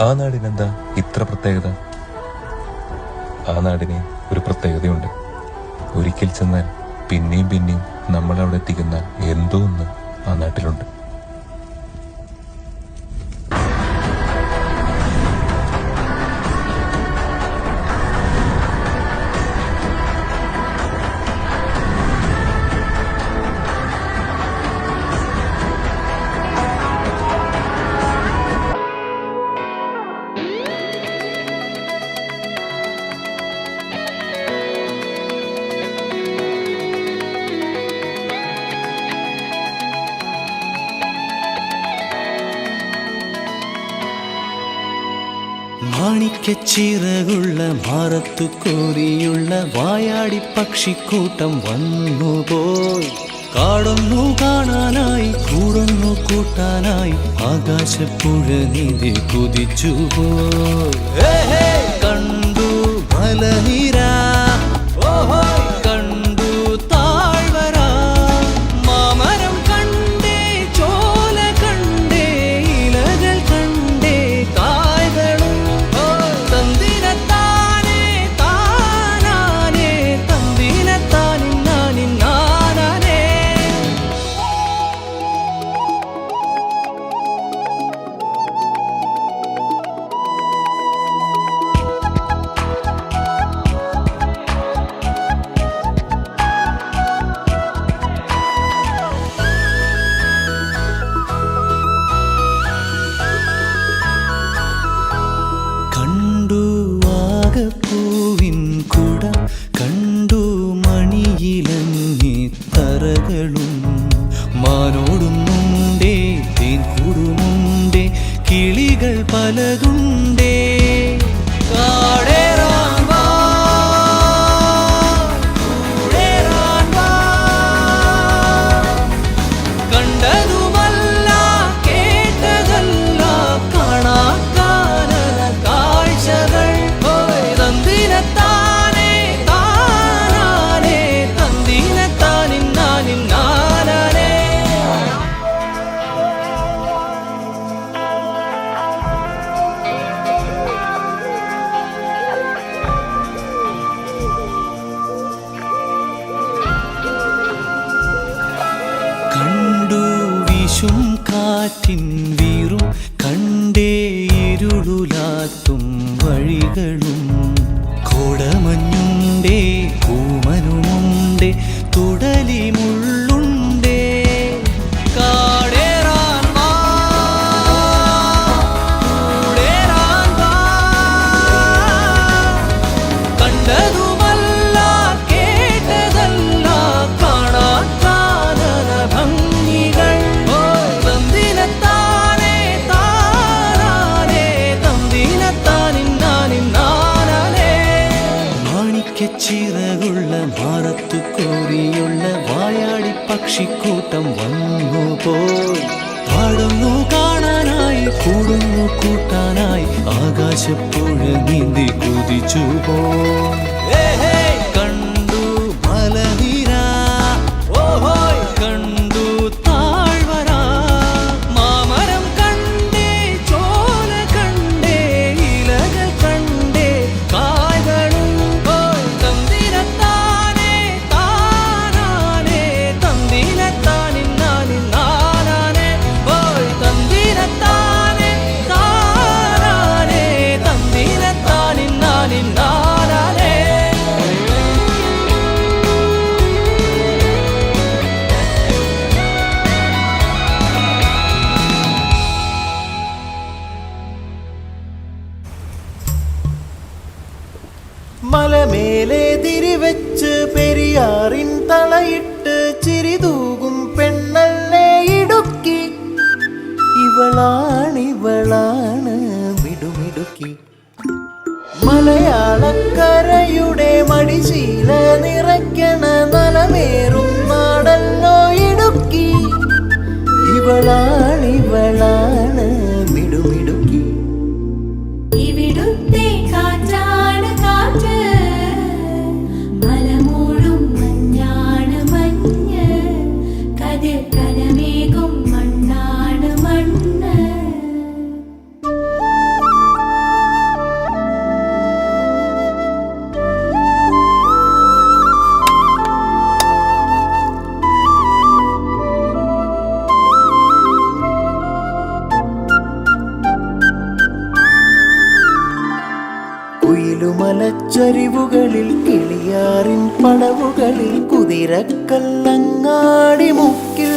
ആ നാടിനെന്താ ഇത്ര പ്രത്യേകത? ആ നാടിന് ഒരു പ്രത്യേകതയുണ്ട്. ഒരിക്കൽ ചെന്നാൽ പിന്നെയും പിന്നെയും നമ്മൾ അവിടെ എത്തിക്കുന്ന എന്തോ ഒന്ന് ആ നാട്ടിലുണ്ട്. മാണിക്കച്ചിറകുള്ള മാറത്തു കോരിയുള്ള വായാടി പക്ഷിക്കൂട്ടം വന്നുപോയി കാടൊന്നു കാണാനായി കൂടൊന്നു കൂട്ടാനായി ആകാശപ്പുഴ നീതി കുതിച്ചുപോയി കണ്ടു മലനിര ഓഹോ. തറകളും മാനോടുന്നുണ്ടേ തേൻ കൂടുമുണ്ടേ കിളികൾ പലതുണ്ടേ വിഷും കാറ്റിൻ വീറും കണ്ടേ ഇരുളുലാത്തും വഴികളും പക്ഷിക്കൂട്ടം വന്നു പോയി പാടുന്നു കാണാനായി കൂടുന്നു കൂട്ടാനായി. ആകാശപ്പുഴ നീന്തി കുതിച്ചു പോയി മലയാളക്കരയുടെ മടിശീല നിറയ്ക്കണ നലമേറും നാടല്ലോ ഇടുക്കി. ഇവളാണിവളാണ് കുയിലുമലച്ചരിവുകളിൽ കിളിയാറിൻ പടവുകളിൽ കുതിരക്കല്ലങ്ങാടി മുക്കിൽ.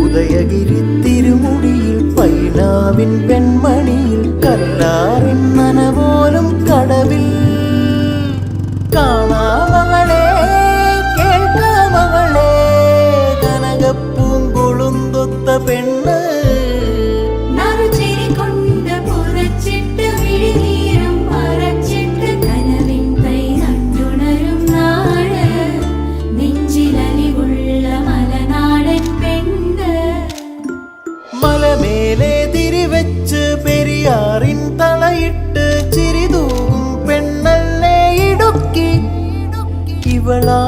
ഉദയഗിരി തിരുമുടിയിൽ പൈനാവിൻ പെൺമണിയിൽ കല്ലാറിൻ നനപോലും കടവിൽ. കാണാ இவளா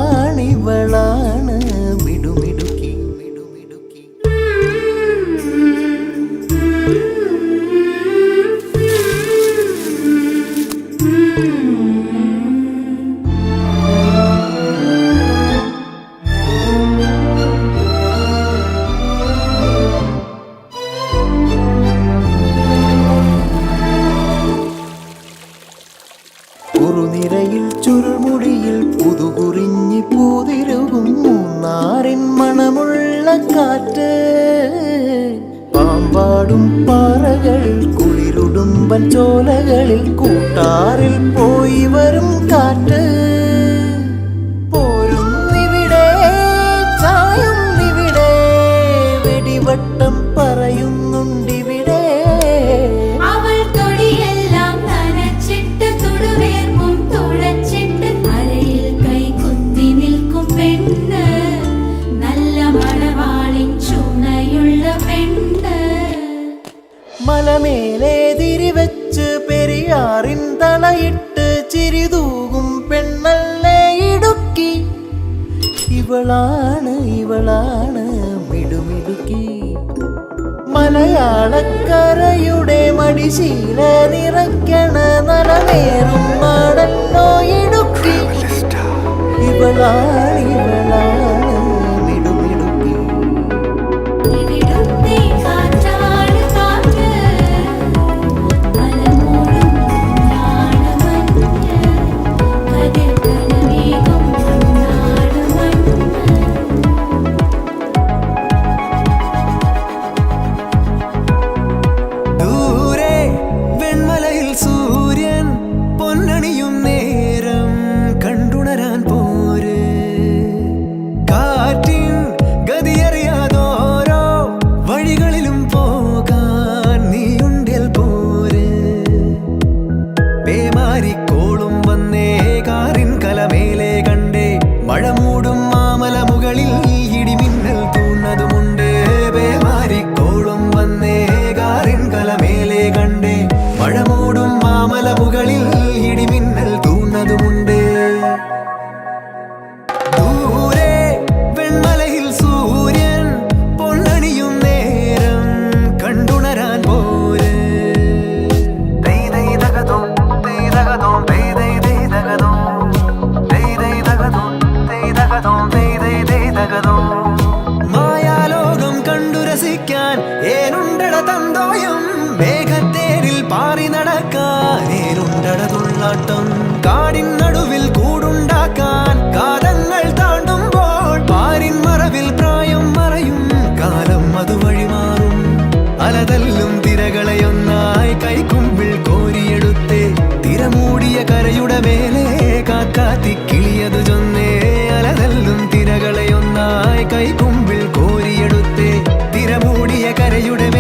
മലമേലേതിരി വെച്ച് പെരിയാറിൻ തലയിട്ട് ചിരിതൂകും പെണ്ണല്ലേ ഇടുക്കി. ഇവളാണ് ഇവളാണ് മിടുമിടുക്കി. മലയാളക്കരയുടെ മടിശീല നിറയ്ക്കണ നലമേറും മാടല്ലോ ഇടുക്കി. ഇവളാണ് you know